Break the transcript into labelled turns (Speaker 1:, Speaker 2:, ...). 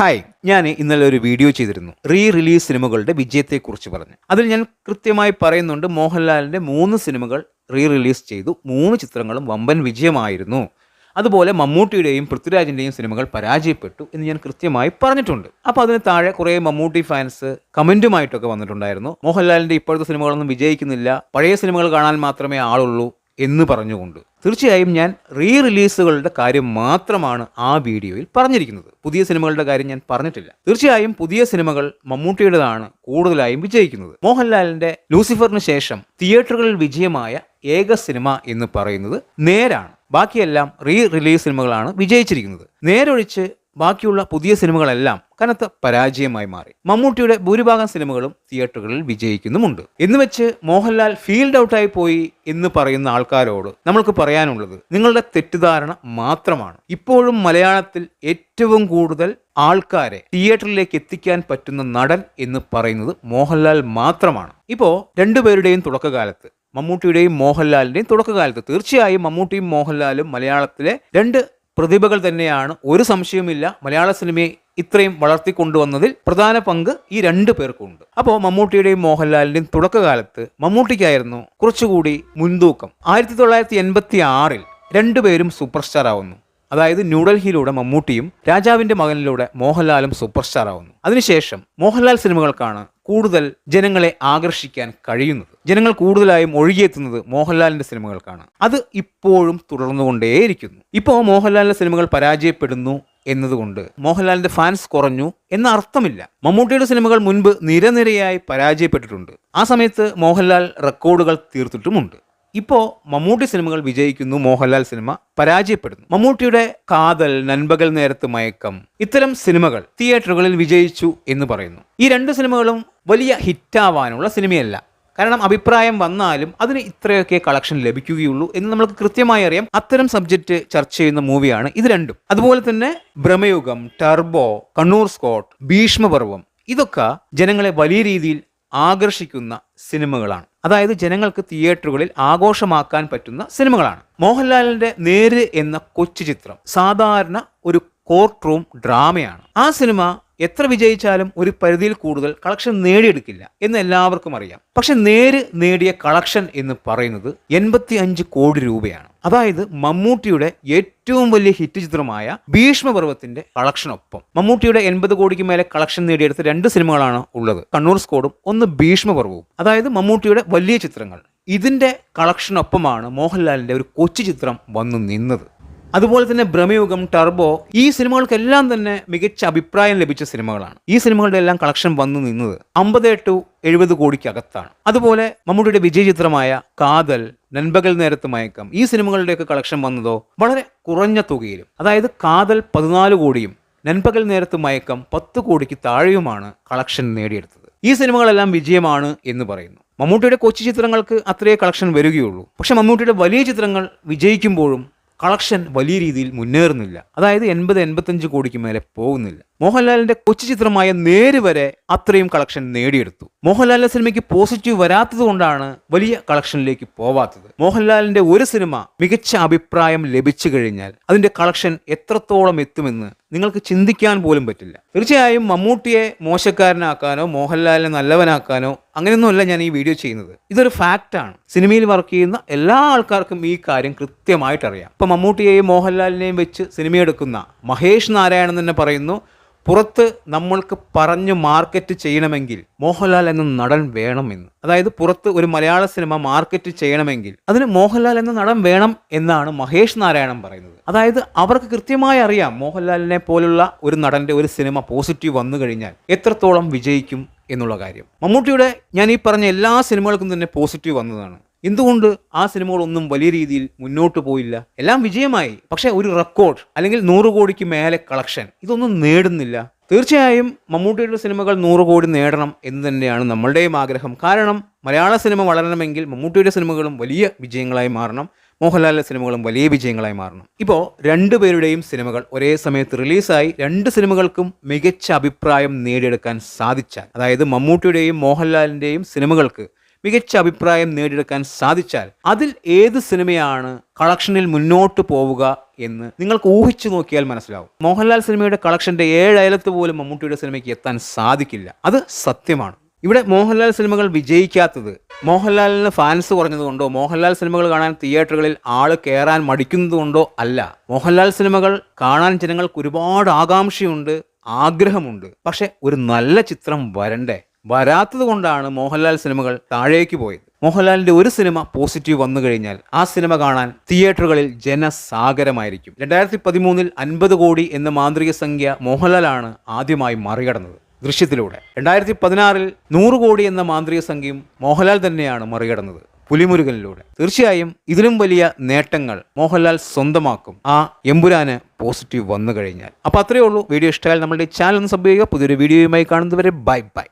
Speaker 1: Hi ഞാൻ ഇന്നലെ ഒരു വീഡിയോ ചെയ്തിരുന്നു. റീ റിലീസ് സിനിമകളുടെ വിജയത്തെക്കുറിച്ച് പറഞ്ഞു. അതിൽ ഞാൻ കൃത്യമായി പറയുന്നുണ്ട് മോഹൻലാലിന്റെ മൂന്ന് സിനിമകൾ റീ റിലീസ് ചെയ്തു. മൂന്ന് ചിത്രങ്ങളും വമ്പൻ വിജയമായിരുന്നു. അതുപോലെ മമ്മൂട്ടിയുടെയും പൃഥ്വിരാജിന്റെയും സിനിമകൾ പരാജയപ്പെട്ടു എന്ന് ഞാൻ കൃത്യമായി പറഞ്ഞിട്ടുണ്ട്. അപ്പോൾ അതിന് താഴെ കുറേ മമ്മൂട്ടി ഫാൻസ് കമന്റുമായിട്ടൊക്കെ വന്നിട്ടുണ്ടായിരുന്നു. മോഹൻലാലിന്റെ ഇപ്പോഴത്തെ സിനിമകളൊന്നും വിജയിക്കുന്നില്ല. പഴയ സിനിമകൾ കാണാൻ മാത്രമേ ആളുള്ളൂ എന്ന് പറഞ്ഞുകൊണ്ട്. തീർച്ചയായും ഞാൻ റീ റിലീസുകളുടെ കാര്യം മാത്രമാണ് ആ വീഡിയോയിൽ പറഞ്ഞിരിക്കുന്നത്. പുതിയ സിനിമകളുടെ കാര്യം ഞാൻ പറഞ്ഞിട്ടില്ല. തീർച്ചയായും പുതിയ സിനിമകൾ മമ്മൂട്ടിയുടേതാണ് കൂടുതലായും വിജയിക്കുന്നത്. മോഹൻലാലിന്റെ ലൂസിഫറിന് ശേഷം തിയേറ്ററുകളിൽ വിജയമായ ഏക സിനിമ എന്ന് പറയുന്നത് നേരാണ്. ബാക്കിയെല്ലാം റീ റിലീസ് സിനിമകളാണ് വിജയിച്ചിരിക്കുന്നത്. നേരൊഴിച്ച് ബാക്കിയുള്ള പുതിയ സിനിമകളെല്ലാം കനത്ത പരാജയമായി മാറി. മമ്മൂട്ടിയുടെ ഭൂരിഭാഗം സിനിമകളും തിയേറ്ററുകളിൽ വിജയിക്കുന്നുമുണ്ട്. എന്ന് വെച്ച് മോഹൻലാൽ ഫീൽഡ് ഔട്ടായി പോയി എന്ന് പറയുന്ന ആൾക്കാരോട് നമ്മൾക്ക് പറയാനുള്ളത് നിങ്ങളുടെ തെറ്റിദ്ധാരണ മാത്രമാണ്. ഇപ്പോഴും മലയാളത്തിൽ ഏറ്റവും കൂടുതൽ ആൾക്കാരെ തിയേറ്ററിലേക്ക് എത്തിക്കാൻ പറ്റുന്ന നടൻ എന്ന് പറയുന്നത് മോഹൻലാൽ മാത്രമാണ്. ഇപ്പോൾ രണ്ടുപേരുടെയും തുടക്കകാലത്ത് മമ്മൂട്ടിയുടെയും മോഹൻലാലിന്റെയും തുടക്കകാലത്ത് തീർച്ചയായും മമ്മൂട്ടിയും മോഹൻലാലും മലയാളത്തിലെ രണ്ട് പ്രതിഭകൾ തന്നെയാണ്. ഒരു സംശയവുമില്ല. മലയാള സിനിമയെ ഇത്രയും വളർത്തിക്കൊണ്ടുവന്നതിൽ പ്രധാന പങ്ക് ഈ രണ്ടു പേർക്കുണ്ട്. അപ്പോൾ മമ്മൂട്ടിയുടെയും മോഹൻലാലിന്റെയും തുടക്കകാലത്ത് മമ്മൂട്ടിക്കായിരുന്നു കുറച്ചുകൂടി മുൻതൂക്കം. ആയിരത്തി തൊള്ളായിരത്തി എൺപത്തി ആറിൽ രണ്ടുപേരും സൂപ്പർ സ്റ്റാർ ആവുന്നു അതായത് ന്യൂഡൽഹിയിലൂടെ മമ്മൂട്ടിയും രാജാവിന്റെ മകനിലൂടെ മോഹൻലാലും സൂപ്പർ സ്റ്റാർ ആവുന്നു അതിനുശേഷം മോഹൻലാൽ സിനിമകൾക്കാണ് കൂടുതൽ ജനങ്ങളെ ആകർഷിക്കാൻ കഴിയുന്നത്. ജനങ്ങൾ കൂടുതലായും ഒഴുകിയെത്തുന്നത് മോഹൻലാലിന്റെ സിനിമകൾക്കാണ് അത് ഇപ്പോഴും തുടർന്നുകൊണ്ടേയിരിക്കുന്നു. ഇപ്പോൾ മോഹൻലാലിന്റെ സിനിമകൾ പരാജയപ്പെടുന്നു എന്നതുകൊണ്ട് മോഹൻലാലിന്റെ ഫാൻസ് കുറഞ്ഞു എന്ന അർത്ഥമില്ല. മമ്മൂട്ടിയുടെ സിനിമകൾ മുൻപ് നിരനിരയായി പരാജയപ്പെട്ടിട്ടുണ്ട്. ആ സമയത്ത് മോഹൻലാൽ റെക്കോർഡുകൾ തീർത്തിട്ടുമുണ്ട്. ഇപ്പോൾ മമ്മൂട്ടി സിനിമകൾ വിജയിക്കുന്നു മോഹൻലാൽ സിനിമ പരാജയപ്പെടുന്നു. മമ്മൂട്ടിയുടെ കാതൽ നൻപകൽ നേരത്ത് മയക്കം ഇത്തരം സിനിമകൾ തിയേറ്ററുകളിൽ വിജയിച്ചു എന്ന് പറയുന്നു. ഈ രണ്ട് സിനിമകളും വലിയ ഹിറ്റാവാനുള്ള സിനിമയല്ല. കാരണം അഭിപ്രായം വന്നാലും അതിന് ഇത്രയൊക്കെ കളക്ഷൻ ലഭിക്കുകയുള്ളൂ എന്ന് നമുക്ക് കൃത്യമായി അറിയാം. അത്തരം സബ്ജക്റ്റ് ചർച്ച ചെയ്യുന്ന മൂവിയാണ് ഇത് രണ്ടും. അതുപോലെ തന്നെ ഭ്രമയുഗം ടർബോ കണ്ണൂർ സ്കോട്ട് ഭീഷ്മപർവം ഇതൊക്കെ ജനങ്ങളെ വലിയ രീതിയിൽ ആകർഷിക്കുന്ന സിനിമകളാണ്. അതായത് ജനങ്ങൾക്ക് തിയേറ്ററുകളിൽ ആഘോഷമാക്കാൻ പറ്റുന്ന സിനിമകളാണ്. മോഹൻലാലിന്റെ നേര് എന്ന കൊച്ചു ചിത്രം സാധാരണ ഒരു കോർട്ട് റൂം ഡ്രാമയാണ് ആ സിനിമ എത്ര വിജയിച്ചാലും ഒരു പരിധിയിൽ കൂടുതൽ കളക്ഷൻ നേടിയെടുക്കില്ല എന്ന് എല്ലാവർക്കും അറിയാം. പക്ഷെ നേര് നേടിയ കളക്ഷൻ എന്ന് പറയുന്നത് എൺപത്തി അഞ്ച് കോടി രൂപയാണ്. അതായത് മമ്മൂട്ടിയുടെ ഏറ്റവും വലിയ ഹിറ്റ് ചിത്രമായ ഭീഷ്മപർവത്തിന്റെ കളക്ഷനൊപ്പം മമ്മൂട്ടിയുടെ എൺപത് കോടിക്ക് മേലെ കളക്ഷൻ നേടിയെടുത്ത രണ്ട് സിനിമകളാണ് ഉള്ളത്. കണ്ണൂർ സ്കോഡും ഒന്ന് ഭീഷ്മപർവവും അതായത് മമ്മൂട്ടിയുടെ വലിയ ചിത്രങ്ങൾ. ഇതിന്റെ കളക്ഷനൊപ്പമാണ് മോഹൻലാലിന്റെ ഒരു കൊച്ചു ചിത്രം വന്നു നിന്നത്. അതുപോലെ തന്നെ ഭ്രമയുഗം ടർബോ ഈ സിനിമകൾക്കെല്ലാം തന്നെ മികച്ച അഭിപ്രായം ലഭിച്ച സിനിമകളാണ്. ഈ സിനിമകളുടെ എല്ലാം കളക്ഷൻ വന്നു നിന്നത് അമ്പത് ടു എഴുപത് കോടിക്കകത്താണ്. അതുപോലെ മമ്മൂട്ടിയുടെ വിജയ ചിത്രമായ കാതൽ നൻപകൽ നേരത്ത് മയക്കം ഈ സിനിമകളുടെയൊക്കെ കളക്ഷൻ വന്നതോ വളരെ കുറഞ്ഞ തുകയിലും അതായത് കാതൽ പതിനാല് കോടിയും നൻപകൽ നേരത്ത് മയക്കം പത്ത് കോടിക്ക് താഴെയുമാണ് കളക്ഷൻ നേടിയെടുത്തത്. ഈ സിനിമകളെല്ലാം വിജയമാണ് എന്ന് പറയുന്നു. മമ്മൂട്ടിയുടെ കൊച്ചു ചിത്രങ്ങൾക്ക് അത്രയേ കളക്ഷൻ വരികയുള്ളൂ. പക്ഷെ മമ്മൂട്ടിയുടെ വലിയ ചിത്രങ്ങൾ വിജയിക്കുമ്പോഴും കളക്ഷൻ വലിയ രീതിയിൽ മുന്നേറുന്നില്ല. അതായത് എൺപത് എൺപത്തഞ്ച് കോടിക്ക് മേലെ പോകുന്നില്ല. മോഹൻലാലിന്റെ കൊച്ചു ചിത്രമായ നേര് വരെ അത്രയും കളക്ഷൻ നേടിയെടുത്തു. മോഹൻലാലിന്റെ സിനിമയ്ക്ക് പോസിറ്റീവ് വരാത്തത് കൊണ്ടാണ് വലിയ കളക്ഷനിലേക്ക് പോവാത്തത്. മോഹൻലാലിന്റെ ഒരു സിനിമ മികച്ച അഭിപ്രായം ലഭിച്ചു കഴിഞ്ഞാൽ അതിന്റെ കളക്ഷൻ എത്രത്തോളം എത്തുമെന്ന് നിങ്ങൾക്ക് ചിന്തിക്കാൻ പോലും പറ്റില്ല. തീർച്ചയായും മമ്മൂട്ടിയെ മോശക്കാരനാക്കാനോ മോഹൻലാലിനെ നല്ലവനാക്കാനോ അങ്ങനെയൊന്നുമല്ല ഞാൻ ഈ വീഡിയോ ചെയ്യുന്നത്. ഇതൊരു ഫാക്റ്റാണ് സിനിമയിൽ വർക്ക് ചെയ്യുന്ന എല്ലാ ആൾക്കാർക്കും ഈ കാര്യം കൃത്യമായിട്ടറിയാം. ഇപ്പം മമ്മൂട്ടിയെയും മോഹൻലാലിനെയും വെച്ച് സിനിമയെടുക്കുന്ന മഹേഷ് നാരായണൻ തന്നെ പറയുന്നു പുറത്ത് നമ്മൾക്ക് പറഞ്ഞ് മാർക്കറ്റ് ചെയ്യണമെങ്കിൽ മോഹൻലാൽ എന്ന നടൻ വേണമെന്ന്. അതായത് പുറത്ത് ഒരു മലയാള സിനിമ മാർക്കറ്റ് ചെയ്യണമെങ്കിൽ അതിന് മോഹൻലാൽ എന്ന നടൻ വേണം എന്നാണ് മഹേഷ് നാരായണൻ പറയുന്നത്. അതായത് അവർക്ക് കൃത്യമായി അറിയാം മോഹൻലാലിനെ പോലുള്ള ഒരു നടന്റെ ഒരു സിനിമ പോസിറ്റീവ് വന്നു കഴിഞ്ഞാൽ എത്രത്തോളം വിജയിക്കും എന്നുള്ള കാര്യം. മമ്മൂട്ടിയുടെ ഞാൻ ഈ പറഞ്ഞ എല്ലാ സിനിമകൾക്കും തന്നെ പോസിറ്റീവ് വന്നതാണ്. എന്തുകൊണ്ട് ആ സിനിമകളൊന്നും വലിയ രീതിയിൽ മുന്നോട്ട് പോയില്ല? എല്ലാം വിജയമായി. പക്ഷെ ഒരു റെക്കോർഡ് അല്ലെങ്കിൽ നൂറ് കോടിക്ക് മേലെ കളക്ഷൻ ഇതൊന്നും നേടുന്നില്ല. തീർച്ചയായും മമ്മൂട്ടിയുടെ സിനിമകൾ നൂറ് കോടി നേടണം എന്ന് തന്നെയാണ് നമ്മളുടെയും ആഗ്രഹം. കാരണം മലയാള സിനിമ വളരണമെങ്കിൽ മമ്മൂട്ടിയുടെ സിനിമകളും വലിയ വിജയങ്ങളായി മാറണം. മോഹൻലാലിന്റെ സിനിമകളും വലിയ വിജയങ്ങളായി മാറണം. ഇപ്പോൾ രണ്ടുപേരുടെയും സിനിമകൾ ഒരേ സമയത്ത് റിലീസായി രണ്ട് സിനിമകൾക്കും മികച്ച അഭിപ്രായം നേടിയെടുക്കാൻ സാധിച്ചാൽ അതായത് മമ്മൂട്ടിയുടെയും മോഹൻലാലിന്റെയും സിനിമകൾക്ക് മികച്ച അഭിപ്രായം നേടിയെടുക്കാൻ സാധിച്ചാൽ അതിൽ ഏത് സിനിമയാണ് കളക്ഷനിൽ മുന്നോട്ട് പോവുക എന്ന് നിങ്ങൾക്ക് ഊഹിച്ചു നോക്കിയാൽ മനസ്സിലാവും. മോഹൻലാൽ സിനിമയുടെ കളക്ഷന്റെ ഏഴയലത്ത് പോലും മമ്മൂട്ടിയുടെ സിനിമയ്ക്ക് എത്താൻ സാധിക്കില്ല. അത് സത്യമാണ്. ഇവിടെ മോഹൻലാൽ സിനിമകൾ വിജയിക്കാത്തത് മോഹൻലാലിന് ഫാൻസ് കുറഞ്ഞതുകൊണ്ടോ മോഹൻലാൽ സിനിമകൾ കാണാൻ തിയേറ്ററുകളിൽ ആൾ കയറാൻ മടിക്കുന്നതുകൊണ്ടോ അല്ല. മോഹൻലാൽ സിനിമകൾ കാണാൻ ജനങ്ങൾക്ക് ഒരുപാട് ആകാംക്ഷയുണ്ട് ആഗ്രഹമുണ്ട്. പക്ഷെ ഒരു നല്ല ചിത്രം വരണ്ടേ? വരാത്തത് കൊണ്ടാണ് മോഹൻലാൽ സിനിമകൾ താഴേക്ക് പോയത്. മോഹൻലാലിന്റെ ഒരു സിനിമ പോസിറ്റീവ് വന്നു കഴിഞ്ഞാൽ ആ സിനിമ കാണാൻ തിയേറ്ററുകളിൽ ജനസാഗരമായിരിക്കും. രണ്ടായിരത്തി പതിമൂന്നിൽ അൻപത് കോടി എന്ന മാന്ത്രിക സംഖ്യ മോഹൻലാലാണ് ആദ്യമായി മറികടന്നത് ദൃശ്യത്തിലൂടെ. രണ്ടായിരത്തി പതിനാറിൽ നൂറ് കോടി എന്ന മാന്ത്രിക സംഖ്യയും മോഹൻലാൽ തന്നെയാണ് മറികടന്നത് പുലിമുരുകനിലൂടെ. തീർച്ചയായും ഇതിലും വലിയ നേട്ടങ്ങൾ മോഹൻലാൽ സ്വന്തമാക്കും. ആ എമ്പുരാന് പോസിറ്റീവ് വന്നു കഴിഞ്ഞാൽ. അപ്പോൾ അത്രയേ ഉള്ളൂ. വീഡിയോ ഇഷ്ടമായാൽ നമ്മുടെ ചാനൽ ഒന്ന് സബ് ചെയ്യുക. പുതിയൊരു വീഡിയോയുമായി കാണുന്നവരെ ബൈ ബൈ.